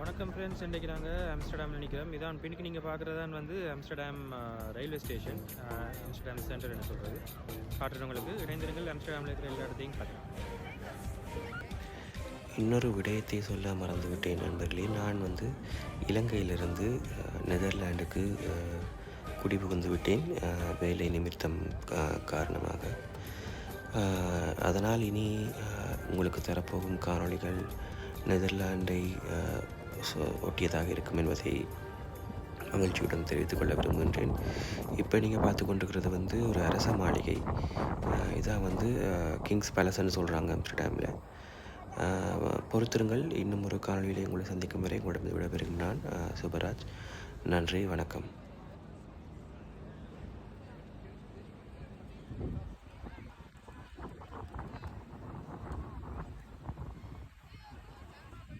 வணக்கம் ஃப்ரெண்ட்ஸ் இன்றைக்கி நாங்கள் ஆம்ஸ்டர்டாமில் நிற்கிறோம் இதான் பின்னுக்கு நீங்கள் பார்க்குறதான் வந்து Amsterdam railway station. Amsterdam centre என்ன சொல்கிறது காட்டுறவங்களுக்கு இணைந்திருங்கள். ஆம்ஸ்டர்டாமில் இருக்கிற எல்லா இடத்தையும் பார்க்கலாம். இன்னொரு விடயத்தை சொல்ல மறந்துவிட்டேன் நண்பர்களே. நான் வந்து இலங்கையிலிருந்து நெதர்லாண்டுக்கு குடிபுகுந்து விட்டேன். வேலை நிமித்தம் காரணமாக. அதனால் இனி உங்களுக்கு தரப்போகும் காணொளிகள் நெதர்லாண்டை ஒட்டியதாக இருக்கும் என்பதை மகிழ்ச்சியுடன் தெரிவித்துக் கொள்ள விரும்புகின்றேன். இப்போ நீங்கள் பார்த்து கொண்டிருக்கிறது வந்து ஒரு அரச மாளிகை. இதான் வந்து கிங்ஸ் பேலஸ்ன்னு சொல்கிறாங்க ஆம்ஸ்டர்டாமில். பொறுத்திருங்கள் இன்னும் ஒரு காணொலியில் உங்களை சந்திக்கும் வரை உங்களிடம் விடைபெறும் நான் சுபராஜ் நன்றி வணக்கம்.